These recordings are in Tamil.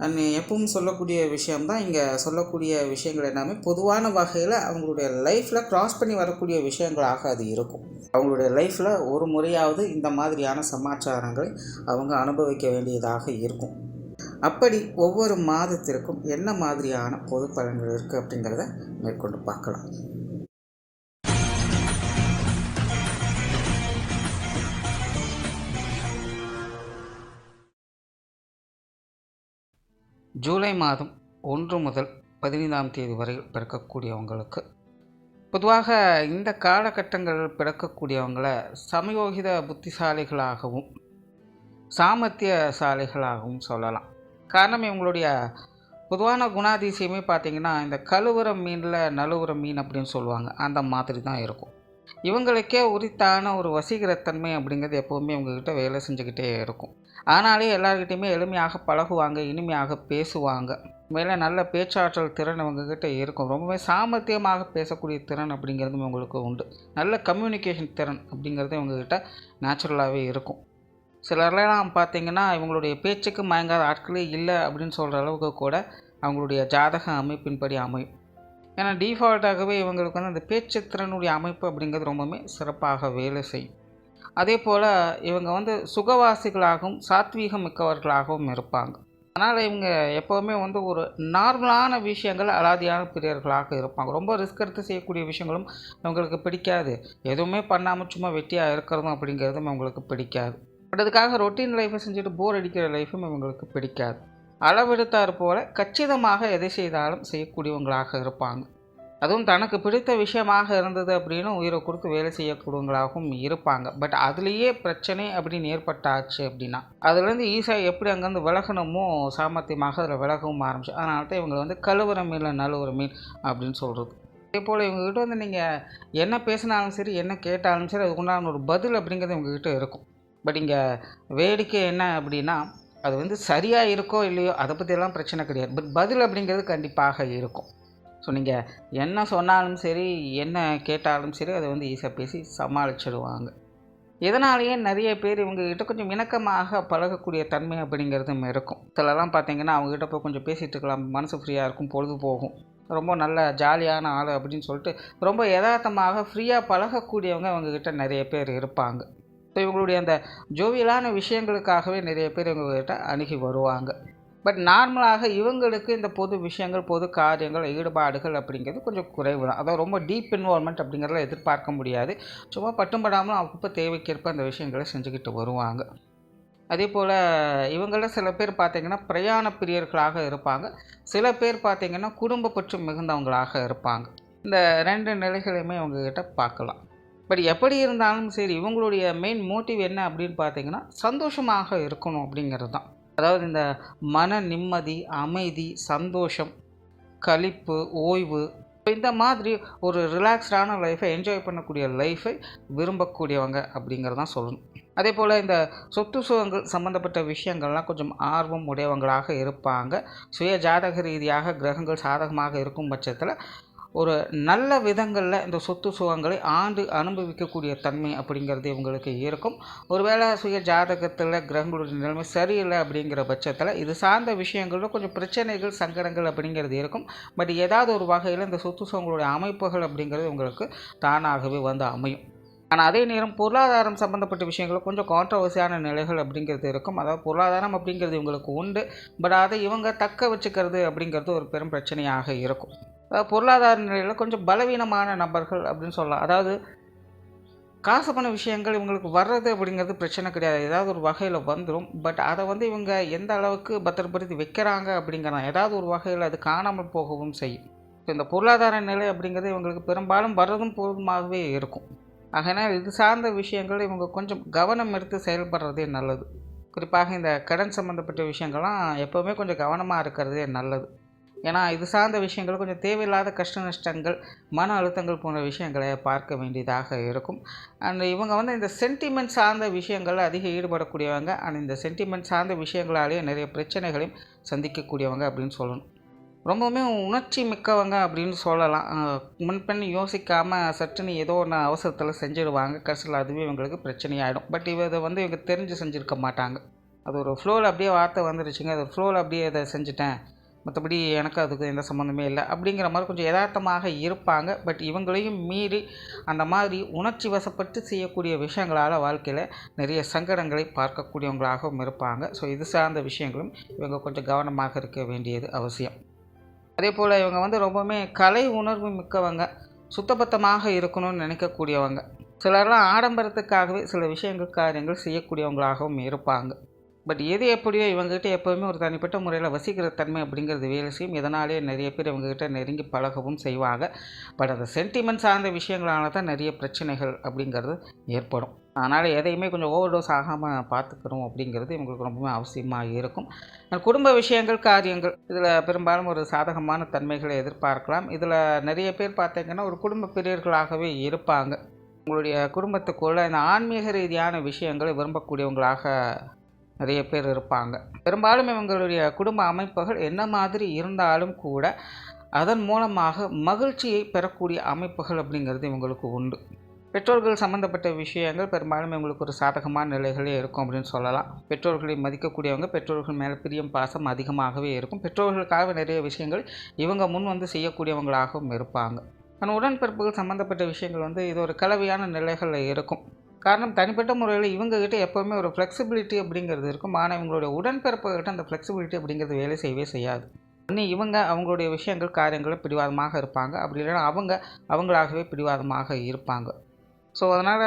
அண்ட் எப்பவும் சொல்லக்கூடிய விஷயம்தான். இங்கே சொல்லக்கூடிய விஷயங்கள் எல்லாமே பொதுவான வகையில் அவங்களுடைய லைஃப்பில் க்ராஸ் பண்ணி வரக்கூடிய விஷயங்களாக அது இருக்கும். அவங்களுடைய லைஃப்பில் ஒரு முறையாவது இந்த மாதிரியான சமாச்சாரங்களை அவங்க அனுபவிக்க வேண்டியதாக இருக்கும். அப்படி ஒவ்வொரு மாதத்திற்கும் என்ன மாதிரியான பொது பலன்கள் இருக்குது அப்படிங்கிறத மேற்கொண்டு பார்க்கலாம். ஜூலை மாதம் ஒன்று முதல் பதினைந்தாம் தேதி வரை பிறக்கக்கூடியவங்களுக்கு பொதுவாக இந்த காலகட்டங்களில் பிறக்கக்கூடியவங்களை சமயோகித புத்திசாலிகளாகவும் சாமர்த்தியசாலிகளாகவும் சொல்லலாம். காரணம் இவங்களுடைய பொதுவான குணாதிசயமே பார்த்திங்கன்னா இந்த கழுவுற மீனில் நழுவுற மீன் அப்படின்னு சொல்லுவாங்க. அந்த மாதிரி தான் இருக்கும். இவங்களுக்கே உரித்தான ஒரு வசீகரத்தன்மை அப்படிங்கிறது எப்போவுமே இவங்கக்கிட்ட வேலை செஞ்சுக்கிட்டே இருக்கும். ஆனாலே எல்லாருக்கிட்டையுமே எளிமையாக பழகுவாங்க இனிமையாக பேசுவாங்க. மேலே நல்ல பேச்சாற்றல் திறன் அவங்கக்கிட்ட இருக்கும். ரொம்பவே சாமர்த்தியமாக பேசக்கூடிய திறன் அப்படிங்கிறது இவங்களுக்கு உண்டு. நல்ல கம்யூனிகேஷன் திறன் அப்படிங்கிறது இவங்கக்கிட்ட நேச்சுரலாகவே இருக்கும். சிலர்லாம் பார்த்தீங்கன்னா இவங்களுடைய பேச்சுக்கு மயங்காத ஆட்களே இல்லை அப்படின்னு சொல்கிற அளவுக்கு கூட அவங்களுடைய ஜாதக அமைப்பின்படி அமையும். ஏன்னா டிஃபால்ட்டாகவே இவங்களுக்கு வந்து அந்த பேச்சு திறனுடைய அமைப்பு அப்படிங்கிறது ரொம்பவுமே சிறப்பாக வேலை செய்யும். அதே போல் இவங்க வந்து சுகவாசிகளாகவும் சாத்வீகம் மிக்கவர்களாகவும் இருப்பாங்க. அதனால் இவங்க எப்போவுமே வந்து ஒரு நார்மலான விஷயங்கள் அலாதியான பிரியர்களாக இருப்பாங்க. ரொம்ப ரிஸ்க் எடுத்து செய்யக்கூடிய விஷயங்களும் இவங்களுக்கு பிடிக்காது. எதுவுமே பண்ணாமல் சும்மா வெட்டியாக இருக்கிறதும் அப்படிங்கிறதும் இவங்களுக்கு பிடிக்காது. பட் அதுக்காக ரொட்டீன் லைஃப்பை செஞ்சுட்டு போர் அடிக்கிற லைஃப்பும் இவங்களுக்கு பிடிக்காது. அளவெடுத்தார் போல கச்சிதமாக எதை செய்தாலும் செய்யக்கூடியவங்களாக இருப்பாங்க. அதுவும் தனக்கு பிடித்த விஷயமாக இருந்தது அப்படின்னு உயிரை கொடுத்து வேலை செய்யக்கூடியவங்களாகவும் இருப்பாங்க. பட் அதுலேயே பிரச்சனை அப்படின்னு ஏற்பட்டாச்சு அப்படின்னா அதுலேருந்து ஈஸா எப்படி அங்கேருந்து விலகணுமோ சாமர்த்தியமாக அதில் விலகவும் ஆரம்பிச்சு அதனால தான் இவங்க வந்து கழுவுற மீன் நழுவுற மீன் அப்படின்னு சொல்கிறது அதே போல் இவங்ககிட்ட வந்து நீங்கள் என்ன பேசினாலும் சரி என்ன கேட்டாலும் சரி அதுக்கு உண்டான ஒரு பதில் அப்படிங்கிறது இவங்ககிட்ட இருக்கும். பட் இங்கே வேடிக்கை என்ன அப்படின்னா அது வந்து சரியாக இருக்கோ இல்லையோ அதை பற்றியெல்லாம் பிரச்சனை கிடையாது. பட் பதில் அப்படிங்கிறது கண்டிப்பாக இருக்கும். ஸோ நீங்கள் என்ன சொன்னாலும் சரி என்ன கேட்டாலும் சரி அதை வந்து ஈஸியாக பேசி சமாளிச்சிடுவாங்க. இதனாலேயே நிறைய பேர் இவங்ககிட்ட கொஞ்சம் இணக்கமாக பழகக்கூடிய தன்மை அப்படிங்கிறதும் இருக்கும். சிலலாம் பார்த்தீங்கன்னா அவங்ககிட்ட போய் கொஞ்சம் பேசிகிட்டு இருக்கலாம். மனசு ஃப்ரீயாக இருக்கும் பொழுது போகும். ரொம்ப நல்ல ஜாலியான ஆள் அப்படின்னு சொல்லிட்டு ரொம்ப யதார்த்தமாக ஃப்ரீயாக பழகக்கூடியவங்க அவங்கக்கிட்ட நிறைய பேர் இருப்பாங்க. ஸோ இவங்களுடைய அந்த ஜோவியலான விஷயங்களுக்காகவே நிறைய பேர் இவங்ககிட்ட அணுகி வருவாங்க. பட் நார்மலாக இவங்களுக்கு இந்த பொது விஷயங்கள் பொது காரியங்கள் ஈடுபாடுகள் அப்படிங்கிறது கொஞ்சம் குறைவு தான். அதாவது ரொம்ப டீப் இன்வால்மெண்ட் அப்படிங்கிறத எதிர்பார்க்க முடியாது. சும்மா பட்டும்படாமல் அப்பப்போ தேவைக்கேற்ப அந்த விஷயங்களை செஞ்சுக்கிட்டு வருவாங்க. அதே போல் இவங்களில் சில பேர் பார்த்திங்கன்னா பிரயாண பிரியர்களாக இருப்பாங்க. சில பேர் பார்த்திங்கன்னா குடும்ப பற்று மிகுந்தவங்களாக இருப்பாங்க. இந்த ரெண்டு நிலைகளையுமே அவங்கக்கிட்ட பார்க்கலாம். பட் எப்படி இருந்தாலும் சரி இவங்களுடைய மெயின் மோட்டிவ் என்ன அப்படின்னு பார்த்திங்கன்னா சந்தோஷமாக இருக்கணும் அப்படிங்கிறது தான். அதாவது இந்த மன நிம்மதி அமைதி சந்தோஷம் களிப்பு ஓய்வு இந்த மாதிரி ஒரு ரிலாக்ஸ்டான லைஃப்பை என்ஜாய் பண்ணக்கூடிய லைஃப்பை விரும்பக்கூடியவங்க அப்படிங்கிறதான் சொல்லணும். அதே போல் இந்த சொத்து சுகங்கள் சம்மந்தப்பட்ட விஷயங்கள்லாம் கொஞ்சம் ஆர்வம் உடையவங்களாக இருப்பாங்க. சுய ஜாதக ரீதியாக கிரகங்கள் சாதகமாக இருக்கும் பட்சத்தில் ஒரு நல்ல விதங்களில் இந்த சொத்து சுகங்களை ஆண்டு அனுபவிக்கக்கூடிய தன்மை அப்படிங்கிறது இவங்களுக்கு இருக்கும். ஒருவேளை சுய ஜாதகத்தில் கிரகங்களுடைய நிலைமை சரியில்லை அப்படிங்கிற பட்சத்தில் இது சார்ந்த விஷயங்களில் கொஞ்சம் பிரச்சனைகள் சங்கடங்கள் அப்படிங்கிறது இருக்கும். பட் ஏதாவது ஒரு வகையில் இந்த சொத்து சுகங்களுடைய அமைப்புகள் அப்படிங்கிறது உங்களுக்கு தானாகவே வந்து அமையும். ஆனால் அதே நேரம் பொருளாதாரம் சம்மந்தப்பட்ட விஷயங்களும் கொஞ்சம் கான்ட்ரவர்சியான நிலைகள் அப்படிங்கிறது இருக்கும். அதாவது பொருளாதாரம் அப்படிங்கிறது இவங்களுக்கு உண்டு. பட் அதை இவங்க தக்க வச்சுக்கிறது அப்படிங்கிறது ஒரு பெரும் பிரச்சனையாக இருக்கும். பொருளாதார நிலையில் கொஞ்சம் பலவீனமான நபர்கள் அப்படின்னு சொல்லலாம். அதாவது காசு பண்ண விஷயங்கள் இவங்களுக்கு வர்றது அப்படிங்கிறது பிரச்சனை கிடையாது. ஏதாவது ஒரு வகையில் வந்துடும் பட் அதை வந்து இவங்க எந்த அளவுக்கு பத்திரப்படுத்தி வைக்கிறாங்க அப்படிங்கிறாங்க ஏதாவது ஒரு வகையில் அது காணாமல் போகவும் செய்யும். ஸோ இந்த பொருளாதார நிலை அப்படிங்கிறது இவங்களுக்கு பெரும்பாலும் வர்றதும் போதுமாகவே இருக்கும். ஆகையினால் இது சார்ந்த விஷயங்கள் இவங்க கொஞ்சம் கவனம் எடுத்து செயல்படுறதே நல்லது. குறிப்பாக இந்த கடன் சம்மந்தப்பட்ட விஷயங்கள்லாம் எப்போவுமே கொஞ்சம் கவனமாக இருக்கிறதே நல்லது. ஏன்னா இது சார்ந்த விஷயங்கள் கொஞ்சம் தேவையில்லாத கஷ்ட நஷ்டங்கள் மன அழுத்தங்கள் போன்ற விஷயங்களை பார்க்க வேண்டியதாக இருக்கும். அண்ட் இவங்க வந்து இந்த சென்டிமெண்ட் சார்ந்த விஷயங்களில் அதிக ஈடுபடக்கூடியவங்க. அண்ட் இந்த சென்டிமெண்ட் சார்ந்த விஷயங்களாலேயே நிறைய பிரச்சனைகளையும் சந்திக்கக்கூடியவங்க அப்படின்னு சொல்லணும். ரொம்பவுமே உணர்ச்சி மிக்கவங்க அப்படின்னு சொல்லலாம். முன்பெண் யோசிக்காமல் சட்டுன்னு ஏதோ ஒன்று அவசரத்தில் செஞ்சிடுவாங்க. கடைசியில் அதுவே இவங்களுக்கு பிரச்சனையாயிடும். பட் இதை வந்து இவங்க தெரிஞ்சு செஞ்சுருக்க மாட்டாங்க. அது ஒரு ஃப்ளோவில் அப்படியே வார்த்தை வந்துருச்சுங்க. அது ஃப்ளோவில் அப்படியே இதை செஞ்சுட்டேன். மற்றபடி எனக்கு அதுக்கு எந்த சம்மந்தமே இல்லை. அப்படிங்கிற மாதிரி கொஞ்சம் யதார்த்தமாக இருப்பாங்க. பட் இவங்களையும் மீறி அந்த மாதிரி உணர்ச்சி வசப்பட்டு செய்யக்கூடிய விஷயங்களால் வாழ்க்கையில் நிறைய சங்கடங்களை பார்க்கக்கூடியவங்களாகவும் இருப்பாங்க. ஸோ இது சார்ந்த விஷயங்களும் இவங்க கொஞ்சம் கவனமாக இருக்க வேண்டியது அவசியம். அதே போல் இவங்க வந்து ரொம்பவுமே கலை உணர்வு மிக்கவங்க. சுத்தபத்தமாக இருக்கணும்னு நினைக்கக்கூடியவங்க. சிலர்லாம் ஆடம்பரத்துக்காகவே சில விஷயங்கள் காரியங்கள் செய்யக்கூடியவங்களாகவும் இருப்பாங்க. பட் எது எப்படியோ இவங்ககிட்ட எப்போவுமே ஒரு தனிப்பட்ட முறையில் வசிக்கிற தன்மை அப்படிங்கிறது வேலை செய்யும். இதனாலேயே நிறைய பேர் இவங்ககிட்ட நெருங்கி பழகவும் செய்வாங்க. பட் அந்த சென்டிமெண்ட் சார்ந்த விஷயங்களால தான் நிறைய பிரச்சனைகள் அப்படிங்கிறது ஏற்படும். அதனால் எதையுமே கொஞ்சம் ஓவர் டோஸ் ஆகாமல் பார்த்துக்கணும் அப்படிங்கிறது இவங்களுக்கு ரொம்பவே அவசியமாக இருக்கும். குடும்ப விஷயங்கள் காரியங்கள் இதில் பெரும்பாலும் ஒரு சாதகமான தன்மைகளை எதிர்பார்க்கலாம். இதில் நிறைய பேர் பார்த்திங்கன்னா ஒரு குடும்ப பிரியர்களாகவே இருப்பாங்க. உங்களுடைய குடும்பத்துக்குள்ளே இந்த ஆன்மீக ரீதியான விஷயங்களை விரும்பக்கூடியவங்களாக நிறைய பேர் இருப்பாங்க. பெரும்பாலும் இவங்களுடைய குடும்ப அமைப்புகள் என்ன மாதிரி இருந்தாலும் கூட அதன் மூலமாக மகிழ்ச்சியை பெறக்கூடிய அமைப்புகள் அப்படிங்கிறது இவங்களுக்கு உண்டு. பெற்றோர்கள் சம்மந்தப்பட்ட விஷயங்கள் பெரும்பாலும் இவங்களுக்கு ஒரு சாதகமான நிலைகளே இருக்கும் அப்படின்னு சொல்லலாம். பெற்றோர்களை மதிக்கக்கூடியவங்க பெற்றோர்கள் மேலே பிரியம் பாசம் அதிகமாகவே இருக்கும். பெற்றோர்களுக்காக நிறைய விஷயங்கள் இவங்க முன் வந்து செய்யக்கூடியவங்களாகவும் இருப்பாங்க. ஆனால் உடன்பிறப்புகள் சம்மந்தப்பட்ட விஷயங்கள் வந்து இது ஒரு கலவையான நிலைகளில் இருக்கும். காரணம் தனிப்பட்ட முறையில் இவங்ககிட்ட எப்போவுமே ஒரு ஃப்ளெக்சிபிலிட்டி அப்படிங்கிறது இருக்கும். ஆனால் இவங்களுடைய உடன்பிறப்புகிட்ட அந்த ஃப்ளெக்சிபிலிட்டி அப்படிங்கிறது வேலை செய்யவே செய்யாது. ஒன்று இவங்க அவங்களுடைய விஷயங்கள் காரியங்களும் பிடிவாதமாக இருப்பாங்க. அப்படி இல்லைன்னா அவங்க அவங்களாகவே பிடிவாதமாக இருப்பாங்க. ஸோ அதனால்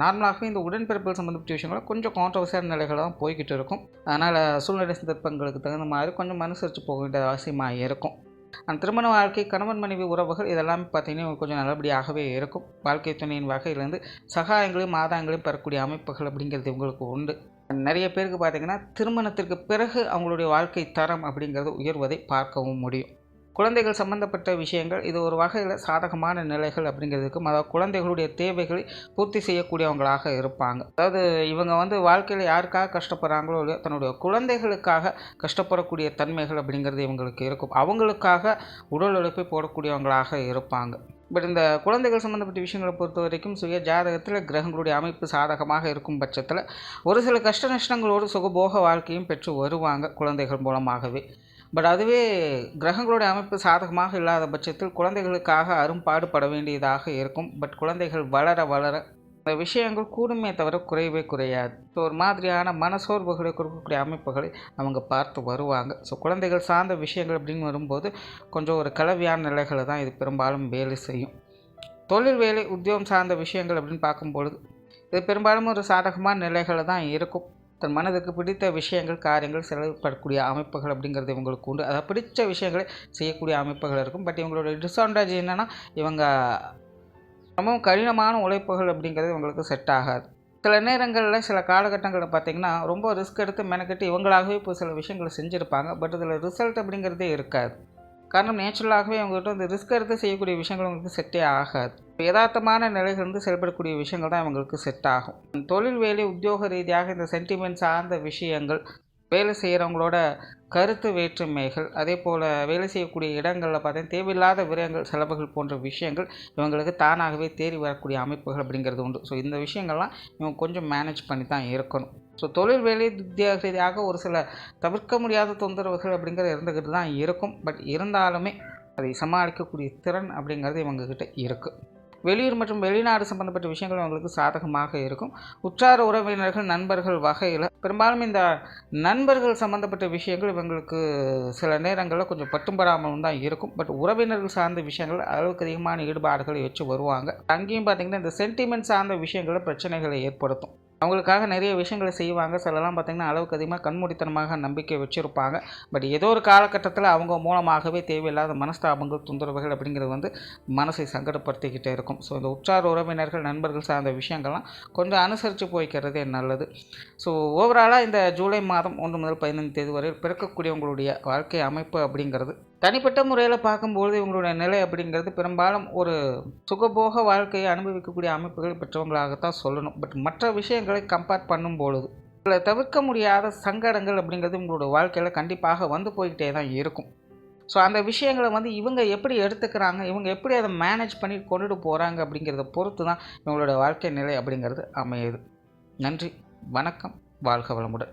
நார்மலாகவே இந்த உடன்பிறப்புகள் சம்மந்தப்பட்ட விஷயங்களும் கொஞ்சம் கான்ட்ரவர்சியான நிலைகள் தான் போய்கிட்டு இருக்கும். அதனால் சூழ்நிலை சந்தர்ப்பங்களுக்கு தகுந்த மாதிரி கொஞ்சம் மனுசரித்து போக வேண்டிய அவசியமாக இருக்கும். அந்த திருமண வாழ்க்கை கணவன் மனைவி உறவுகள் இதெல்லாமே பார்த்திங்கன்னா கொஞ்சம் நல்லபடியாகவே இருக்கும். வாழ்க்கை துணையின் வகையிலிருந்து சகாயங்களையும் ஆதாயங்களையும் பெறக்கூடிய அமைப்புகள் அப்படிங்கிறது இவங்களுக்கு உண்டு. நிறைய பேருக்கு பார்த்திங்கன்னா திருமணத்திற்கு பிறகு அவங்களுடைய வாழ்க்கை தரம் அப்படிங்கிறது உயர்வதை பார்க்கவும் முடியும். குழந்தைகள் சம்மந்தப்பட்ட விஷயங்கள் இது ஒரு வகையில் சாதகமான நிலைகள் அப்படிங்கிறதுக்கும் அதாவது குழந்தைகளுடைய தேவைகளை பூர்த்தி செய்யக்கூடியவங்களாக இருப்பாங்க. அதாவது இவங்க வந்து வாழ்க்கையில் யாருக்காக கஷ்டப்படுறாங்களோ இல்லையோ தன்னுடைய குழந்தைகளுக்காக கஷ்டப்படக்கூடிய தன்மைகள் அப்படிங்கிறது இவங்களுக்கு இருக்கும். அவங்களுக்காக உடல் உழைப்பை போடக்கூடியவங்களாக இருப்பாங்க. பட் இந்த குழந்தைகள் சம்மந்தப்பட்ட விஷயங்களை பொறுத்த வரைக்கும் சுய ஜாதகத்தில் கிரகங்களுடைய அமைப்பு சாதகமாக இருக்கும் பட்சத்தில் ஒரு சில கஷ்ட நஷ்டங்களோடு சுகபோக வாழ்க்கையும் பெற்று வருவாங்க குழந்தைகள் மூலமாகவே. பட் அதுவே கிரகங்களுடைய அமைப்பு சாதகமாக இல்லாத பட்சத்தில் குழந்தைகளுக்காக அரும்பாடுபட வேண்டியதாக இருக்கும். பட் குழந்தைகள் வளர வளர இந்த விஷயங்கள் கூடுமே தவிர குறையவே குறையாது. ஸோ ஒரு மாதிரியான மனசோர்வுகளை கொடுக்கக்கூடிய அமைப்புகளை அவங்க பார்த்து வருவாங்க. ஸோ குழந்தைகள் சார்ந்த விஷயங்கள் அப்படின்னு வரும்போது கொஞ்சம் ஒரு கலவையான நிலைகளை தான் இது பெரும்பாலும் வேலை செய்யும். தொழில் வேலை உத்தியோகம் சார்ந்த விஷயங்கள் அப்படின்னு பார்க்கும்பொழுது இது பெரும்பாலும் ஒரு சாதகமான நிலைகளை தான் இருக்கும். தன் மனதுக்கு பிடித்த விஷயங்கள் காரியங்கள் செயல்படக்கூடிய அமைப்புகள் அப்படிங்கிறது இவங்களுக்கு உண்டு. அதை பிடித்த விஷயங்களை செய்யக்கூடிய அமைப்புகள் இருக்கும். பட் இவங்களோட டிஸ்அட்வான்டேஜ் என்னென்னா இவங்க ரொம்பவும் கடினமான உழைப்புகள் அப்படிங்கிறது இவங்களுக்கு செட் ஆகாது. சில நேரங்களில் சில காலகட்டங்களில் பார்த்திங்கன்னா ரொம்ப ரிஸ்க் எடுத்து மெனக்கெட்டு இவங்களாகவே இப்போ சில விஷயங்களை செஞ்சுருப்பாங்க. பட் இதில் ரிசல்ட் அப்படிங்கிறதே இருக்காது. காரணம் நேச்சுரலாகவே அவங்ககிட்ட வந்து ரிஸ்க் எடுத்து செய்யக்கூடிய விஷயங்கள் உங்களுக்கு செட்டே ஆகாது. யதார்த்தமான நிலைகள் செயல்படக்கூடிய விஷயங்கள் தான் இவங்களுக்கு செட் ஆகும். தொழில் வேலை உத்தியோக ரீதியாக இந்த சென்டிமெண்ட் சார்ந்த விஷயங்கள் வேலை செய்கிறவங்களோட கருத்து வேற்றுமைகள் அதே போல் வேலை செய்யக்கூடிய இடங்களில் பார்த்தீங்கன்னா தேவையில்லாத விரயங்கள் செலவுகள் போன்ற விஷயங்கள் இவங்களுக்கு தானாகவே தேறி வரக்கூடிய அமைப்புகள் அப்படிங்கிறது உண்டு. ஸோ இந்த விஷயங்கள்லாம் இவங்க கொஞ்சம் மேனேஜ் பண்ணி தான் இருக்கணும். ஸோ தொழில் வேலை ரீதியாக ஒரு சில தவிர்க்க முடியாத தொந்தரவுகள் அப்படிங்கிறது இருந்துக்கிட்டு தான் இருக்கும். பட் இருந்தாலுமே அதை சமாளிக்கக்கூடிய திறன் அப்படிங்கிறது இவங்கக்கிட்ட இருக்குது வெளியூர் மற்றும் வெளிநாடு சம்பந்தப்பட்ட விஷயங்கள் அவங்களுக்கு சாதகமாக இருக்கும். உற்றார உறவினர்கள் நண்பர்கள் வகையில் பெரும்பாலும் இந்த நண்பர்கள் சம்மந்தப்பட்ட விஷயங்கள் இவங்களுக்கு சில நேரங்களில் கொஞ்சம் பட்டும்படாமலும் தான் இருக்கும். பட் உறவினர்கள் சார்ந்த விஷயங்கள் அளவுக்கு அதிகமான ஈடுபாடுகளை வச்சு வருவாங்க. அங்கேயும் பார்த்திங்கன்னா இந்த சென்டிமெண்ட் சார்ந்த விஷயங்களை பிரச்சனைகளை ஏற்படுத்தும். அவங்களுக்காக நிறைய விஷயங்களை செய்வாங்க. சிலலாம் பார்த்திங்கன்னா அளவுக்கு அதிகமாக கண்மூடித்தனமாக நம்பிக்கை வச்சுருப்பாங்க. பட் ஏதோ ஒரு காலகட்டத்தில் அவங்க மூலமாகவே தேவையில்லாத மனஸ்தாபங்கள் தொந்தரவுகள் அப்படிங்கிறது வந்து மனசை சங்கடப்படுத்திக்கிட்டே இருக்கும். ஸோ இந்த உற்றார் உறவினர்கள் நண்பர்கள் சார்ந்த விஷயங்கள்லாம் கொஞ்சம் அனுசரித்து போய்க்கிறதே நல்லது. ஸோ ஓவராலாக இந்த ஜூலை மாதம் ஒன்று முதல் பதினைந்து தேதி வரை பிறக்கக்கூடியவங்களுடைய வாழ்க்கை அமைப்பு அப்படிங்கிறது தனிப்பட்ட முறையில் பார்க்கும்பொழுது இவங்களுடைய நிலை அப்படிங்கிறது பெரும்பாலும் ஒரு சுகபோக வாழ்க்கையை அனுபவிக்கக்கூடிய அமைப்புகள் பெற்றவங்களாகத்தான் சொல்லணும். பட் மற்ற விஷயங்களை கம்பேர் பண்ணும்பொழுது இதில் தவிர்க்க முடியாத சங்கடங்கள் அப்படிங்கிறது உங்களோட வாழ்க்கையில் கண்டிப்பாக வந்து போய்கிட்டே தான் இருக்கும். ஸோ அந்த விஷயங்களை வந்து இவங்க எப்படி எடுத்துக்கிறாங்க இவங்க எப்படி அதை மேனேஜ் பண்ணி கொண்டுட்டு போகிறாங்க அப்படிங்கிறத பொறுத்து தான் இவங்களோட வாழ்க்கை நிலை அப்படிங்கிறது அமையுது. நன்றி வணக்கம் வாழ்க வளமுடன்.